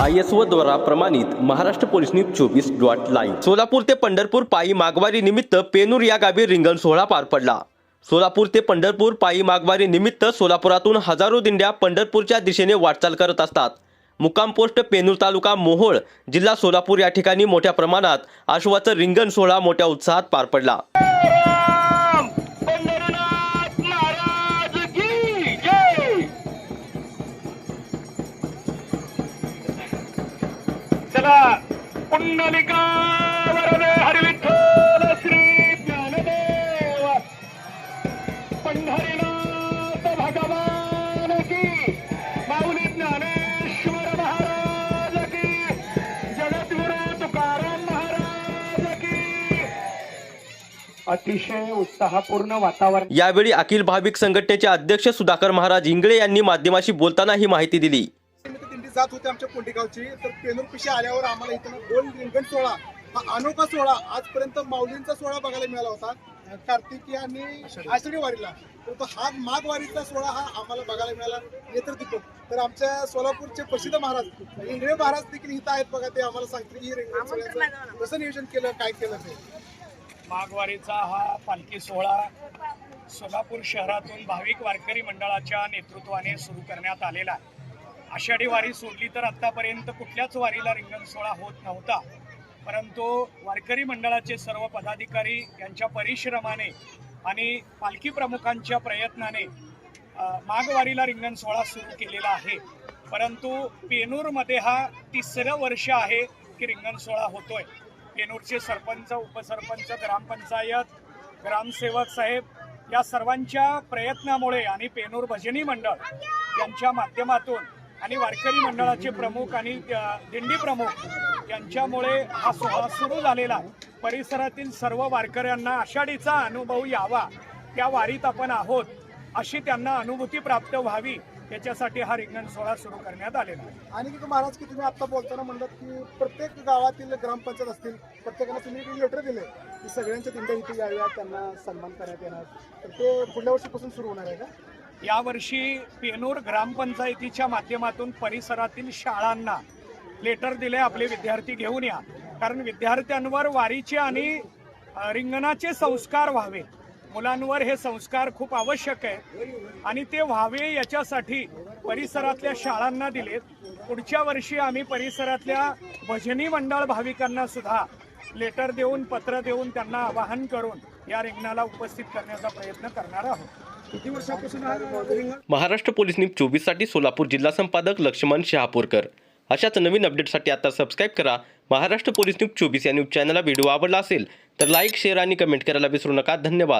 I S O द्वारा प्रमाणित Maharashtra police news चोवीस डॉट लाईव्ह. सोलापूर ते पंढरपूर पायी माघवारी निमित्त पेनूर या गावी रिंगण सोहळा पार पडला. सोलापूर ते पंढरपूर पायी माघवारी निमित्त सोलापुरातून हजारो दिंड्या पंढरपूरच्या दिशेने वाटचाल करत असतात. मुक्काम पोस्ट पेनूर तालुका मोहोळ जिल्हा सोलापूर या ठिकाणी मोठ्या प्रमाणात आश्वाचं रिंगण सोहळा मोठ्या उत्साहात पार पडला. चला पुंडलिका वरदे हरिविठ्ठल श्री ज्ञानदेव। पंढरीनाथ भगवान की माऊली ज्ञानेश्वर महाराज की जगद्गुरु तुकाराम महाराज की। अतिशय उत्साहपूर्ण वातावरण यावेळी अखिल भाविक संघटनेचे अध्यक्ष सुधाकर महाराज इंगळे यांनी माध्यमाशी बोलताना ही माहिती दिली. जात होती आमच्या पुंडिगावची तर पेनूर पिशी आल्यावर आम्हाला इथं गोल रिंगण सोहळा हा अनोखा सोहळा आजपर्यंत माऊलींचा सोहळा बघायला मिळाला होता. कार्तिकी आणि आषाढी वारीला परंतु हा माघ वारीचा सोहळा हा आम्हाला बघायला मिळाला. नेत्रदीपक तर आमच्या सोलापूरचे प्रसिद्ध महाराज इंगळे महाराज देखील इथं आहेत बघा ते आम्हाला सांगतील की रिंगण सोहळ्याचं कसं नियोजन केलं काय केलं ते. माघवारीचा हा पालखी सोहळा सोलापूर शहरातून भाविक वारकरी मंडळाच्या नेतृत्वाने सुरू करण्यात आलेला आहे. आषाढी वारी सोडली तर आत्तापर्यंत कुठल्याच वारीला रिंगण सोहळा होत नव्हता. परंतु वारकरी मंडळाचे सर्व पदाधिकारी यांच्या परिश्रमाने आणि पालखी प्रमुखांच्या प्रयत्नाने माघवारीला रिंगण सोहळा सुरू केलेला आहे. परंतु पेनूरमध्ये हा तिसरं वर्ष आहे की रिंगण सोहळा होतोय. पेनूरचे सरपंच उपसरपंच ग्रामपंचायत ग्रामसेवक साहेब या सर्वांच्या प्रयत्नामुळे आणि पेनूर भजनी मंडळ यांच्या माध्यमातून आणि वारकरी मंडळाचे प्रमुख आणि दिंडी प्रमुख यांच्यामुळे हा सोहळा सुरू झालेला. परिसरातील सर्व वारकऱ्यांना आषाढीचा अनुभव यावा. त्या वारीत आपण आहोत अशी त्यांना अनुभूती प्राप्त व्हावी. याच्यासाठी हा रिंगण सोहळा सुरू करण्यात आलेला आहे. आणि की महाराज की तुम्ही आता बोलताना म्हणलात की प्रत्येक गावातील ग्रामपंचायत असतील प्रत्येकाला तुम्ही लेटर दिले की सगळ्यांच्या दिंड्या इथे याव्या त्यांना सन्मान करण्यात येणार. तर ते पुढल्या वर्षीपासून सुरू होणार आहे का? यावर्षी पेनूर ग्रामपंचायतीच्या माध्यमातून परिसरातील शाळांना लेटर दिले आपले विद्यार्थी घेऊन या. कारण विद्यार्थ्यांवर वारीचे आणि रिंगणाचे संस्कार व्हावे. मुलांवर हे संस्कार खूप आवश्यक आहे. आणि ते व्हावे याच्यासाठी परिसरातल्या शाळांना दिलेत. पुढच्या वर्षी आम्ही परिसरातल्या भजनी मंडळ भाविकांना सुद्धा लेटर देऊन पत्र देऊन त्यांना आवाहन करून या रिंगणाला उपस्थित करण्याचा प्रयत्न करणार आहोत. किती वर्षापासून महाराष्ट्र पोलीस न्यूज चोवीससाठी सोलापूर जिल्हा संपादक लक्ष्मण शहापूरकर. अशाच नवीन अपडेटसाठी आता सबस्क्राईब करा. महाराष्ट्र पोलीस न्यूज चोवीस या न्यूज चॅनलला व्हिडिओ आवडला असेल तर लाईक शेअर आणि कमेंट करायला विसरू नका. धन्यवाद.